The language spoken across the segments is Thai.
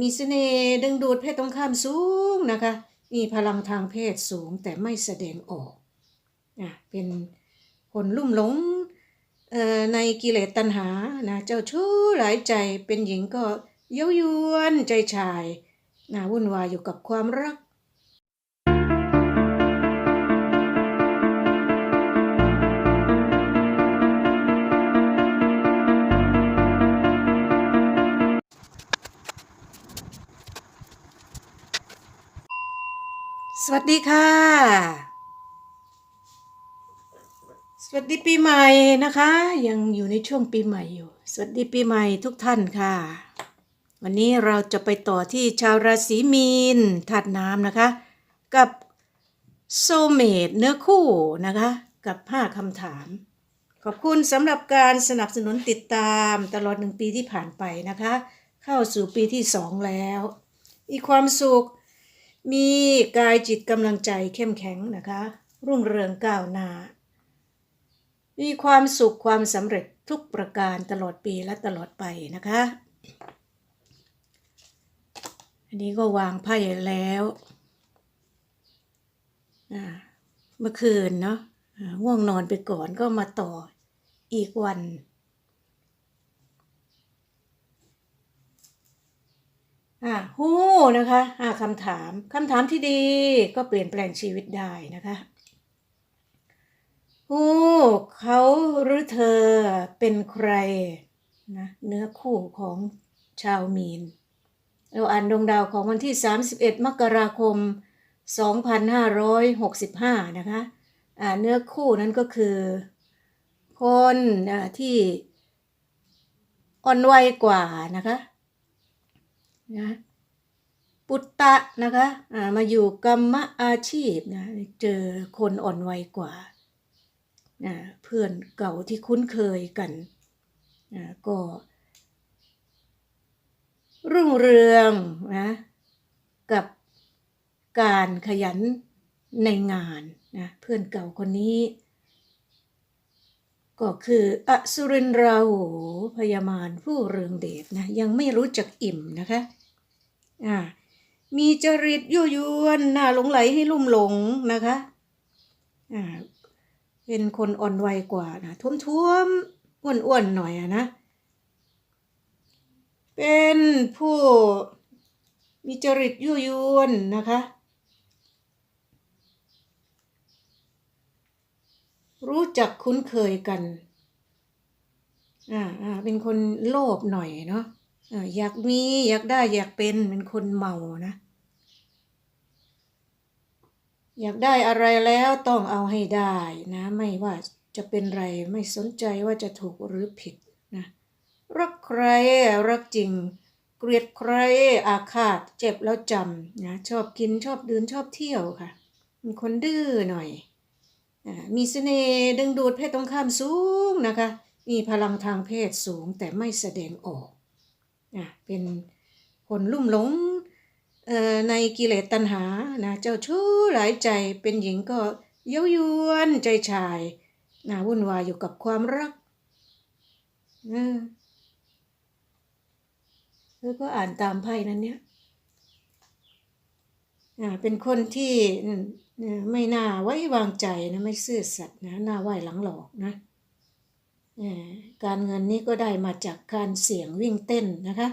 มีเสน่ห์ดึงดูดเพศตรงข้ามสูงนะคะ มีพลังทางเพศสูงแต่ไม่แสดงออกนะเป็นคนลุ่มหลงเอ่อในกิเลสตัณหานะเจ้าชู้หลายใจเป็นหญิงก็เย้ายวนใจชายนะวุ่นวายอยู่กับความรัก สวัสดีค่ะ สวัสดีปีใหม่นะคะ ยังอยู่ในช่วงปีใหม่อยู่ สวัสดีปีใหม่ทุกท่านค่ะ วันนี้เราจะไปต่อที่ชาวราศีมีนธาตุน้ำนะคะ กับโซเมดเนื้อคู่นะคะ กับ 5คำถาม ขอบคุณสำหรับการสนับสนุนติดตามตลอดหนึ่งปีที่ผ่านไปนะคะ เข้าสู่ปีที่สองแล้วมีความสุข มีกายจิตกำลังใจเข้มแข็งนะคะ รุ่งเรืองก้าวหน้า มีความสุขความสำเร็จทุกประการตลอดปีและตลอดไปนะคะ อันนี้ก็วางไพ่แล้วเมื่อคืนเนาะง่วงนอนไปก่อนก็มาต่ออีกวัน อ่าฮู้นะคะอ่าคำถามคำถามที่ดีก็เปลี่ยนแปลงชีวิตได้นะคะฮู้เขาหรือเธอเป็นใครนะเนื้อคู่ของชาวมีน เราอ่านดวงดาวของวันที่ 31 มกราคม 2565 นะคะอ่าเนื้อคู่นั้นก็คือ คนอที่อ่อนวัยกว่านะคะ นะปุตตะนะคะอ่ามาอยู่กรรมอาชีพนะเจอคนอ่อนวัยกว่านะเพื่อนเก่าที่คุ้นเคยกันนะก็รุ่งเรืองนะกับการขยันในงานนะเพื่อนเก่าคนนี้ ก็คืออสุรินทราหูพยามารผู้เรืองเดชนะยังไม่รู้จักอิ่มนะคะ อ่ามีจริตยั่วยวนน่าหลงไหลให้ลุ่มหลงนะคะอ่าเป็นคนอ่อนวัยกว่านะท้วมๆอ้วนๆหน่อยอะนะเป็นผู้มีจริตยั่วยวนนะคะ รู้จักคุ้นเคยกัน อ่าอ่าเป็นคนโลภหน่อยเนาะ อยากมีอยากได้อยากเป็นเป็นคนเมานะ อยากได้อะไรแล้วต้องเอาให้ได้นะ ไม่ว่าจะเป็นไรไม่สนใจว่าจะถูกหรือผิดนะรักใครรักจริง เกลียดใครอาฆาตเจ็บแล้วจำนะชอบกินชอบดื่มชอบเที่ยวค่ะเป็นคนดื้อหน่อยมีเสน่ห์ดึงดูดเพศตรงข้ามสูงนะคะ มีพลังทางเพศสูงแต่ไม่แสดงออก อะเป็นคนลุ่มหลงเอ่อในกิเลสตัณหานะเจ้าชู้หลายใจเป็นหญิงก็เย้ายวนใจชายนะวุ่นวายอยู่กับความรักเออก็อ่านตามไพ่นั้นเนี่ยอ่าเป็นคนที่อืมเอ่อไม่น่าไว้วางใจนะไม่ซื่อสัตย์นะน่าไหว้หลังหลอกนะ การเงินนี้ก็ได้มาจากการเสี่ยงวิ่งเต้นนะคะ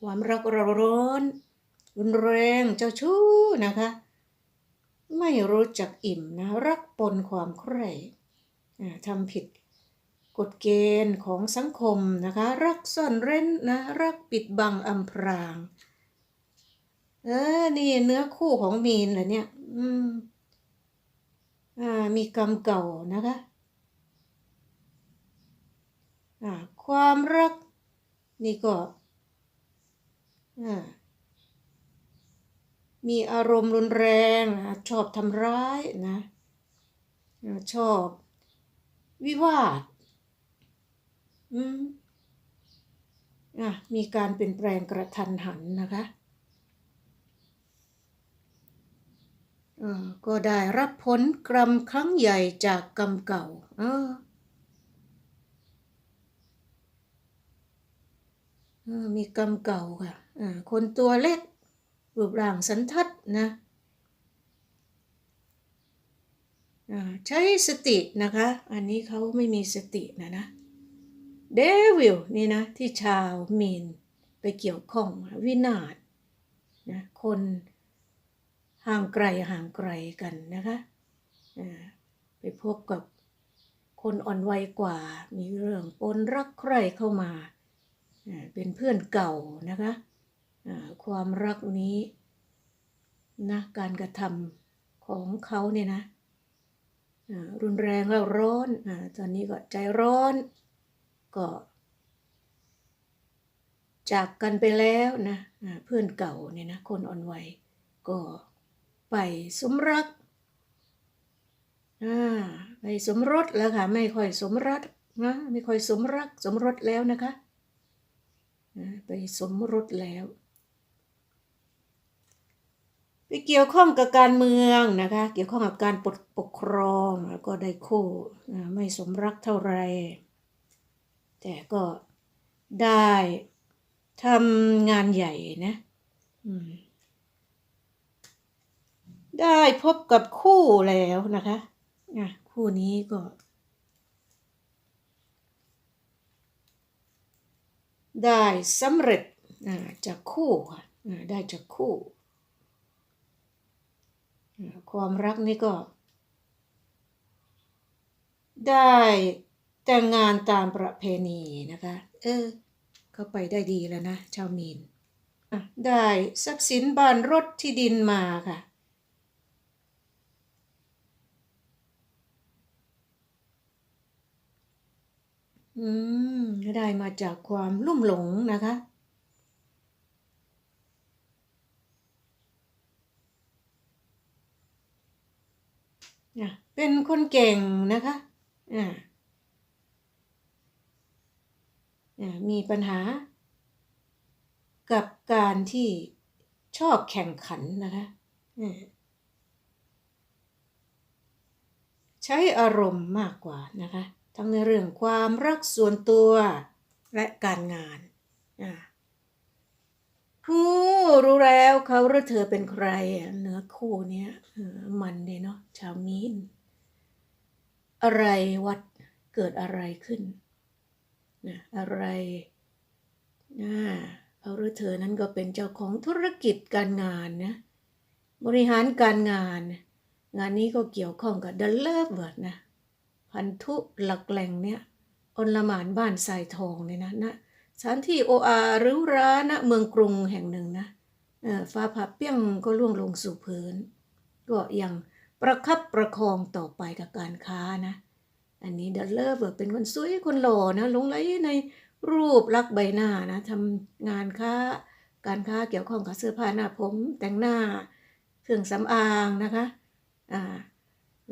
ความรักร,ร้อนรุนแรงเจ้าชู้นะคะ ไม่รู้จักอิ่มนะรักปนความใคร่ทำผิดกฎเกณฑ์ของสังคมนะคะ รักซ่อนเร้นนะรักปิดบังอำพรางเออนี่เนื้อคู่ของมีนเหรอเนี่ย อืมอ่ามีกรรมเก่านะคะ ความรัก นี่ก็มีอารมณ์รุนแรงนะชอบทำร้ายนะชอบ วิวาทอืมอะมีการเปลี่ยนแปลงกระทันหันนะคะก็ได้รับผลกรรมครั้งใหญ่จากกรรมเก่า เออเออ มีกรรมเก่าค่ะคนตัวเล็กรูปร่างสันทัดนะใช้สตินะคะ อันนี้เขาไม่มีสตินะนะเดวิลนี่นะ ที่ชาวมีนไปเกี่ยวข้องวินาศนะคนห่างไกลห่างไกลกันนะคะไปพบกับคนอ่อนวัยกว่า มีเรื่องปนรักใคร่เข้ามา เป็นเพื่อนเก่านะคะความรักนี้นะการกระทำของเขาเนี่ยนะรุนแรงแล้วร้อนตอนนี้ก็ใจร้อนก็จากกันไปแล้วนะเพื่อนเก่าเนี่ยนะคนอ่อนวัยก็ไปสมรักไปสมรสแล้วค่ะไม่ค่อยสมรักนะไม่ค่อยสมรักสมรสแล้วนะคะ อ่าไปสมรสแล้ว ไปเกี่ยวข้องกับการเมืองนะคะ เกี่ยวข้องกับการปกปกครองแล้วก็ได้คู่อ่าไม่สมรักเท่าไรแต่ก็ได้ทำงานใหญ่นะได้พบกับคู่แล้วนะคะอะคู่นี้ก็ ได้สำเร็จจากคู่ค่ะได้จากคู่ ความรักนี่ก็ ได้แต่งงานตามประเพณีนะคะ เออเข้าไปได้ดีแล้วนะ ชาวมีน ได้ทรัพย์สินบ้านรถที่ดินมาค่ะ อืม ได้มาจากความลุ่มหลงนะคะอะเป็นคนเก่งนะคะอ่าอ่ามีปัญหา กับการที่ชอบแข่งขันนะคะใช้อารมณ์มากกว่านะคะ ทั้งในเรื่องความรักส่วนตัวและการงานอ่าผู้รู้แล้วเขาหรือเธอเป็นใครเนื้อคู่เนี้ยมันเนี่ยเนาะชาวมีน อะไรวัดเกิดอะไรขึ้นนะอะไรนะเขาหรือเธอนั้นก็เป็นเจ้าของธุรกิจการงานนะบริหารการงาน งานนี้ก็เกี่ยวข้องกับดัลเลอร์เวิร์ดนะ พันธุหลักแหล่งเนี่ยอนละหมานบ้านทรายทองเนี่ยนะนะสถานที่โออาหรือร้านะเมืองกรุงแห่งหนึ่งนะฟ้าผ่าเปี้ยงก็ล่วงลงสู่พื้น ก็ยังประคับประคองต่อไปกับการค้านะ อันนี้ดัลเลอร์เบิร์เป็นคนสวยคนหล่อนะลงไหลในรูปลักษณ์ใบหน้านะทำงานค้า การค้าเกี่ยวข้องกับเสื้อผ้าหน้าผมแต่งหน้า เครื่องสำอางนะคะอ่า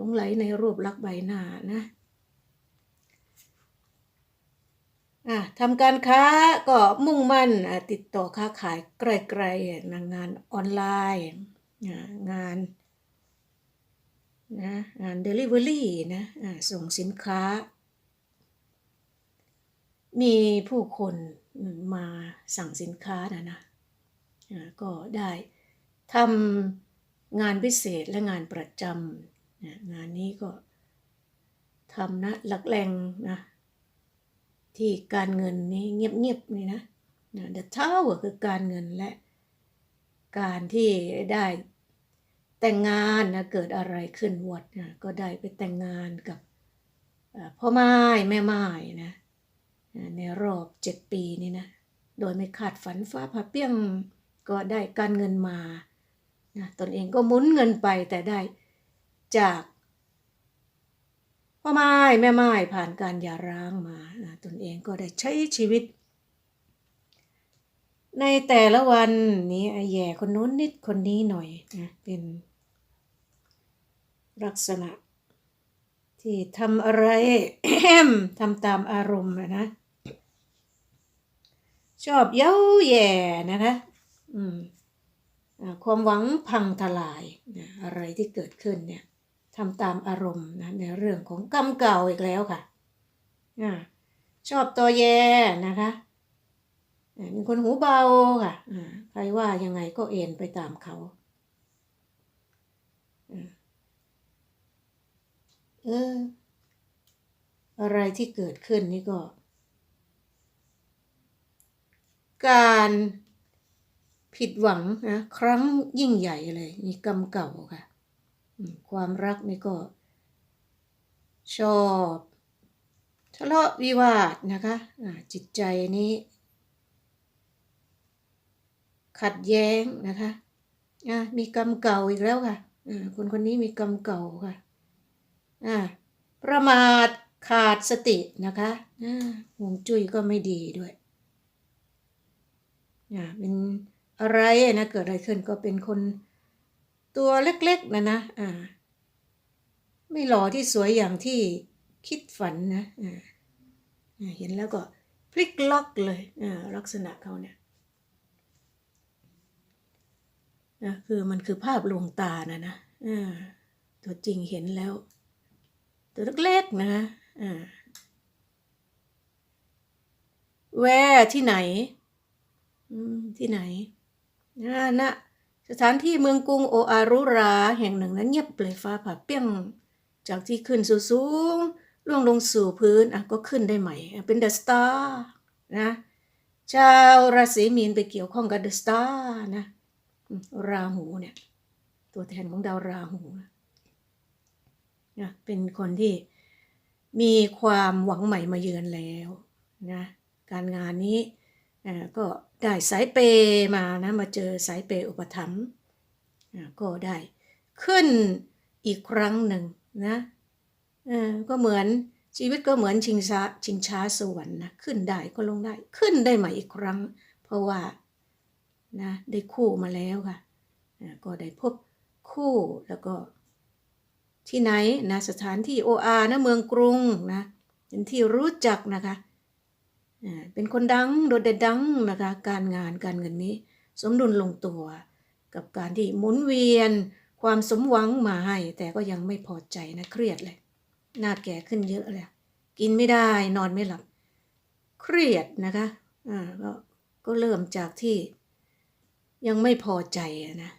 ลงไหลในรูปลักษณ์ใบหน้านะทำการค้าก็มุ่งมั่นติดต่อค้าขายไกลๆนะงานออนไลน์งานนะงาน Delivery นะส่งสินค้า มีผู้คนมาสั่งสินค้านะนะก็ได้ทำงานพิเศษและงานประจำ งานนี้ก็ทำนะหลักแหล่งนะ ที่การเงินนี้เงียบๆนี่นะนะ The Tower คือการเงินและ การที่ได้แต่งงานนะเกิดอะไรขึ้นวัดนะก็ได้ไปแต่งงานกับพ่อไม้แม่ไม้นะในรอบเจ็ดปีนี่นะโดยไม่คาดฝันฟ้าผ่าเปี้ยงก็ได้การเงินมานะตนเองก็หมุนเงินไปแต่ได้ จากพ่อไม้แม่ไม้ผ่านการหย่าร้างมาตนเองก็ได้ใช้ชีวิต ในแต่ละวันนี้ไอ้แย่คนนู้นนิดคนนี้หน่อยนะเป็นลักษณะ ที่ทำอะไรทำตามอารมณ์นะ ชอบเย้าแย่นะคะความหวังพังทลายนะอะไรที่เกิดขึ้นเนี่ย ทำตามอารมณ์นะในเรื่องของกรรมเก่าอีกแล้วค่ะอชอบตัวแย่นะคะเป็นคนหูเบาค่ะอ่ารว่ายังไงก็เอ็นไปตามเขาเอออะไรที่เกิดขึ้นนี่ก็ การผิดหวังนะครั้งยิ่งใหญ่เลยนี่กรรมเก่าค่ะ ความรักนี่ก็ ชอบทะเลาะวิวาทนะคะอ่าจิตใจนี้ ขัดแย้งนะคะอ่ามีกรรมเก่าอีกแล้วค่ะอ่าคนคนนี้มีกรรมเก่าค่ะอ่าประมาทขาดสตินะคะอ่าห่วงจุ้ยก็ไม่ดีด้วยอ่าเป็นอะไรนะเกิดอะไรขึ้นก็เป็นคน ตัวเล็กๆนะนะอ่า ไม่หล่อที่สวยอย่างที่คิดฝันนะอ่าเห็นแล้วก็พลิกล็อกเลยอ่าลักษณะเขาเนี่ยนะคือมันคือภาพลวงตานะนะอ่าตัวจริงเห็นแล้ว ตัวเล็กๆนะอ่าแวที่ไหนอืมที่ไหนอ่านะ สถานที่เมืองกรุงโออารุราแห่งหนึ่งนั้นเงียบเปลยฟ้าผ่าเปี้ยง จากที่ขึ้นสูสูงล่วงลงสู่พื้นอะก็ขึ้นได้ใหม่ เป็นเดอะสตาร์นะชาวราศีมีนไปเกี่ยวข้องกับเดอะสตาร์นะราหูเนี่ย ตัวแทนของดาวราหูนะเป็นคนที่มีความหวังใหม่มาเยือนแล้วนะการงานนี้ ก็ได้สายเปย์มานะมาเจอสายเปย์อุปถัมภ์ก็ได้ขึ้นอีกครั้งหนึ่งนะก็เหมือนชีวิตก็เหมือนชิงช้าชิงช้าสวรรค์นะขึ้นได้ก็ลงได้ขึ้นได้ใหม่อีกครั้ง เพราะว่านะได้คู่มาแล้วค่ะก็ได้พบคู่แล้วก็ที่ไหนนะสถานที่โออานะเมืองกรุงนะเป็นที่รู้จักนะคะ เป็นคนดังโดดเด่นดังนะคะการงานการเงินนี้ สมดุลลงตัว กับการที่หมุนเวียนความสมหวังมาให้ แต่ก็ยังไม่พอใจนะเครียดเลยหน้าแก่ขึ้นเยอะเลยกินไม่ได้นอนไม่หลับ เครียดนะคะอ่าก็ก็เริ่มจากที่ยังไม่พอใจนะ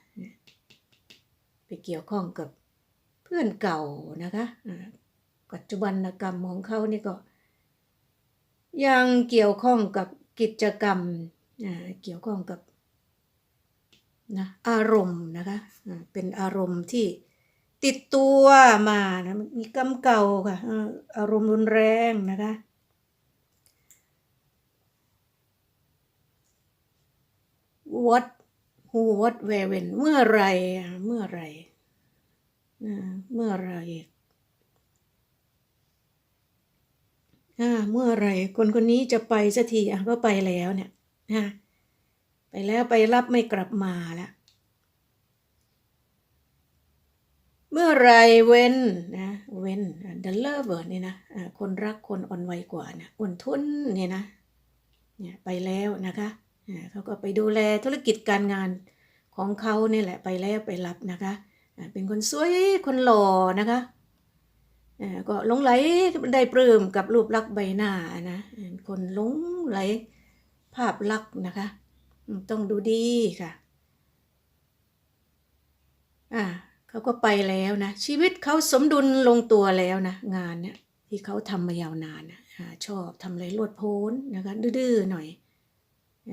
ไปเกี่ยวข้องกับเพื่อนเก่านะคะปัจจุบันกรรมของเขานี่ก็ ยังเกี่ยวข้องกับกิจกรรมเกี่ยวข้องกับนะอารมณ์นะคะเป็นอารมณ์ที่ติดตัวมานะมีกรรมเก่าค่ะอารมณ์รุนแรงนะคะ what who what where when เมื่อไรเมื่อไรเมื่อไรอ่า เมื่อไรคนคนนี้จะไปสักทีอะก็ไปแล้วเนี่ยนะไปแล้วไปรับไม่กลับมาล้วเมื่อไรเว้นนะเว้น the lover นี่นะคนรักคนอ่อนไหวกว่านะอ่อนทุนนี่นะเนี่ยไปแล้วนะคะอ่าเขาก็ไปดูแลธุรกิจการงานของเขาเนี่ยแหละไปแล้วไปรับนะคะ เป็นคนสวยคนหล่อนะคะ ก็หลงไหลได้ปลื้มกับรูปลักษณ์ใบหน้านะคนหลงไหลภาพลักษณ์นะคะ ต้องดูดีค่ะอ่าเขาก็ไปแล้วนะ ชีวิตเขาสมดุลลงตัวแล้วนะ งานเนี่ยที่เขาทำมายาวนานนะชอบทำอะไรรวดโพ้นนะคะดื้อๆหน่อยอ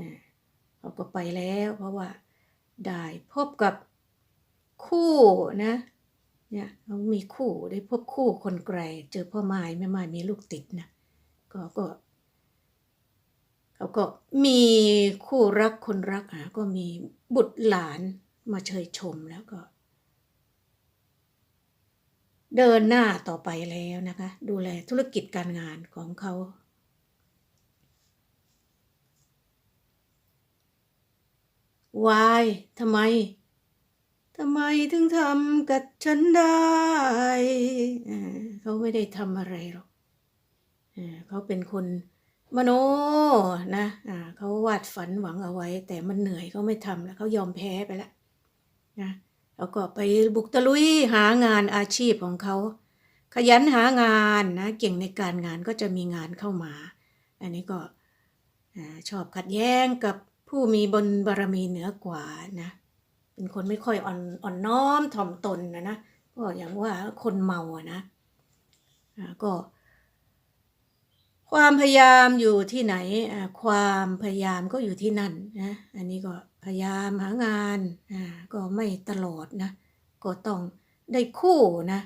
เขาก็ไปแล้วเพราะว่าได้พบกับคู่นะ เนี่ยเขามีคู่ได้พบคู่คนไกล เจอพ่อไม้แม่ไม้มีลูกติดนะก็ก็เขาก็มีคู่รักคนรักอะก็มีบุตรหลานมาเชยชมแล้วก็ เดินหน้าต่อไปแล้วนะคะ ดูแลธุรกิจการงานของเขาวายทำไม ทำไมถึงทำกับฉันได้เขาไม่ได้ทำอะไรหรอกเขาเป็นคนมโนนะอ่าเขาวาดฝันหวังเอาไว้ แต่มันเหนื่อยเขาไม่ทำแล้วเขายอมแพ้ไปแล้วนะแล้วก็ไปบุกตะลุยหางานอาชีพของเขา ขยันหางานนะเก่งในการงานก็จะมีงานเข้ามา อันนี้ก็ชอบขัดแย้งกับผู้มีบนบารมีเหนือกว่านะ เป็นคนไม่ค่อยอ่อนอ่อนน้อมถ่อมตนนะนะก็อย่างว่าคนเมาอะนะก็ ความพยายามอยู่ที่ไหนความพยายามก็อยู่ที่นั่นนะอันนี้ก็พยายามหางานก็ไม่ตลอดนะก็ต้องได้คู่นะ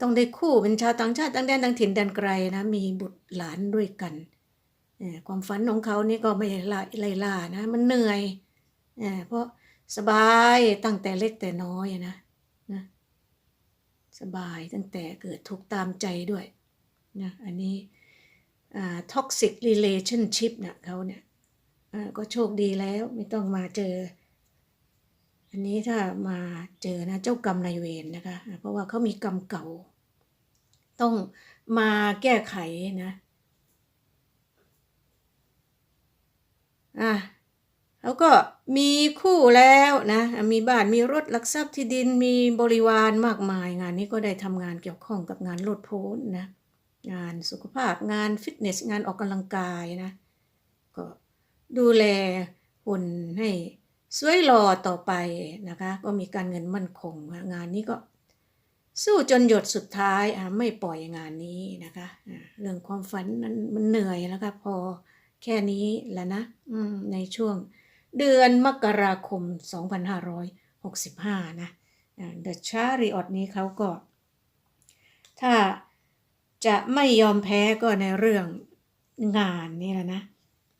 ต้องได้คู่เป็นชาวต่างชาติต่างแดนต่างถิ่นแดนไกลนะมีบุตรหลานด้วยกันความฝันของเขานี่ก็ไม่ไล่ล่านะ มันเหนื่อยเพราะ สบายตั้งแต่เล็กแต่น้อยอะนะนะสบายตั้งแต่เกิดทุกตามใจด้วยนะอันนี้อ่า toxic relationship นะเขาเนี่ยอ่าก็โชคดีแล้วไม่ต้องมาเจอ อันนี้ถ้ามาเจอนะเจ้ากรรมนายเวรนะคะ เพราะว่าเขามีกรรมเก่า ต้องมาแก้ไขนะอะ เขาก็มีคู่แล้วนะมีบ้านมีรถหลักทรัพย์ที่ดินมีบริวารมากมาย งานนี้ก็ได้ทำงานเกี่ยวข้องกับงานโลดโพนนะงานสุขภาพงานฟิตเนส งานออกกำลังกายนะก็ดูแลหุ่นให้สวยหล่อต่อไปนะคะ ก็มีการเงินมั่นคงงานนี้ก็สู้จนหยดสุดท้ายอะไม่ปล่อยงานนี้นะคะ เรื่องความฝันนั้นมันเหนื่อยแล้วค่ะพอแค่นี้แหล้วนะในช่วง เดือนมกราคม 2565 นะเดอะชาริออตนี้เขาก็ ถ้าจะไม่ยอมแพ้ก็ในเรื่องงานนี่แหละนะ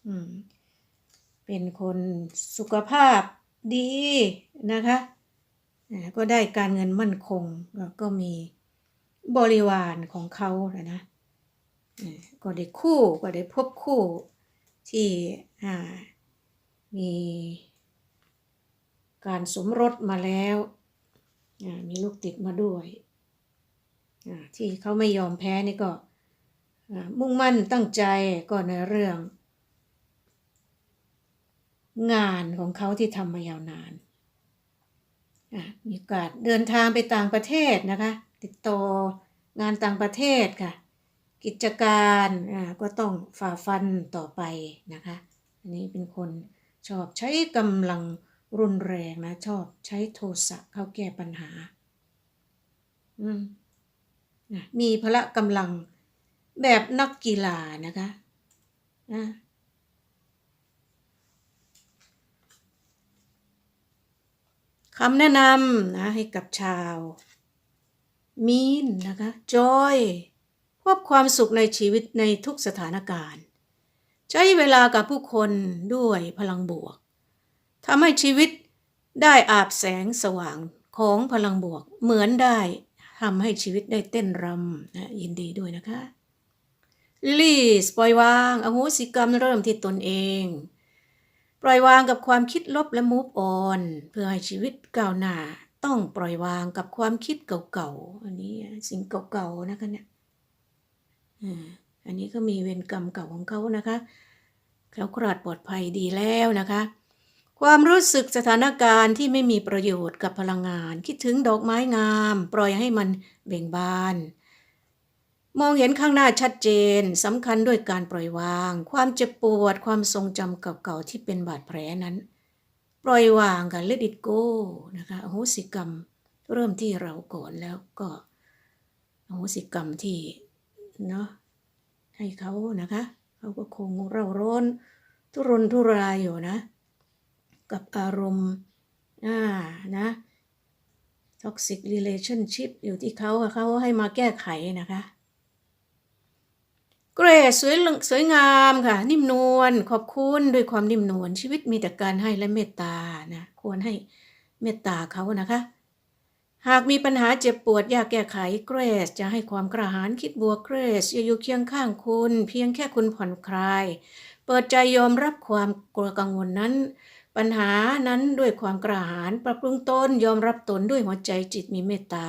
อืมเป็นคนสุขภาพดีนะคะอ่าก็ได้การเงินมั่นคงแล้วก็มีบริวารของเขาแหละนะอ่าก็ได้คู่ก็ได้พบคู่ที่อ่า มีการสมรสมาแล้วมีลูกติดมาด้วย ที่เขาไม่ยอมแพ้นี่ก็มุ่งมั่นตั้งใจก็ในเรื่อง งานของเขาที่ทำมายาวนานอะมีกาสเดินทางไปต่างประเทศนะคะ ติดต่องานต่างประเทศค่ะ กิจการก็ต้องฝ่าฟันต่อไปนะคะ อันนี้เป็นคน ชอบใช้กำลังรุนแรงนะ ชอบใช้โทสะเข้าแก้ปัญหา อืมนะมีพละกำลังแบบนักกีฬานะคะอะคำแนะนำนะให้กับชาว มีนนะคะจอยพบความสุขในชีวิตในทุกสถานการณ์ ใช้เวลากับผู้คนด้วยพลังบวกทำให้ชีวิตได้อาบแสงสว่างของพลังบวก เหมือนได้ทำให้ชีวิตได้เต้นรำนะยินดีด้วยนะคะลีสปล่อยวางอโหสิกรรมเริ่มที่ตนเอง ปล่อยวางกับความคิดลบและมูฟออนเพื่อให้ชีวิตก้าวหน้าต้องปล่อยวางกับความคิดเก่าๆอันนี้สิ่งเก่าๆนะคะเนี่ย อันนี้ก็มีเวรกรรมเก่าของเขานะคะเขาคลาดปลอดภัยดีแล้วนะคะ ความรู้สึกสถานการณ์ที่ไม่มีประโยชน์กับพลังงาน คิดถึงดอกไม้งาม ปล่อยให้มันเบ่งบาน มองเห็นข้างหน้าชัดเจนสำคัญด้วยการปล่อยวาง ความเจ็บปวดความทรงจำเก่าๆที่เป็นบาดแผลนั้น ปล่อยวางกัน let it go นะคะอโหสิกรรมเริ่มที่เราก่อนแล้วก็อโหสิกรรมที่เนาะ ให้เขานะคะเขาก็คงเร่าร้อนทุรนทุรายอยู่นะ กับอารมณ์อ่านะ toxic relationship อยู่ที่เขาเขาให้มาแก้ไขนะคะเกรดสวยสวยงามค่ะ นิ่มนวลขอบคุณด้วยความนิ่มนวลชีวิตมีแต่การให้และเมตตานะ ควรให้เมตตาเขานะคะ หากมีปัญหาเจ็บปวดอยากแก้ไขเกรสจะให้ความกระหายคิดบวกเกรสจะอยู่เคียงข้างคุณ เพียงแค่คุณผ่อนคลาย เปิดใจยอมรับความกลัวกังวลนั้น ปัญหานั้นด้วยความกระหายปรับปรุงตนยอมรับตนด้วยหัวใจจิตมีเมตตา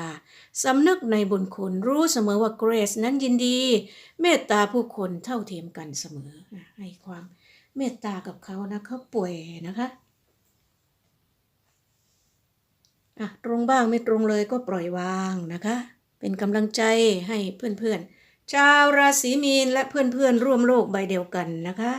สำนึกในบุญคุณรู้เสมอว่าเกรสนั้นยินดี เมตตาผู้คนเท่าเทียมกันเสมอให้ความเมตตากับเขานะเขาป่วยนะคะ อะตรงบ้างไม่ตรงเลยก็ปล่อยวางนะคะ เป็นกำลังใจให้เพื่อนๆชาวราศีมีนและเพื่อนๆร่วมโลกใบเดียวกันนะคะ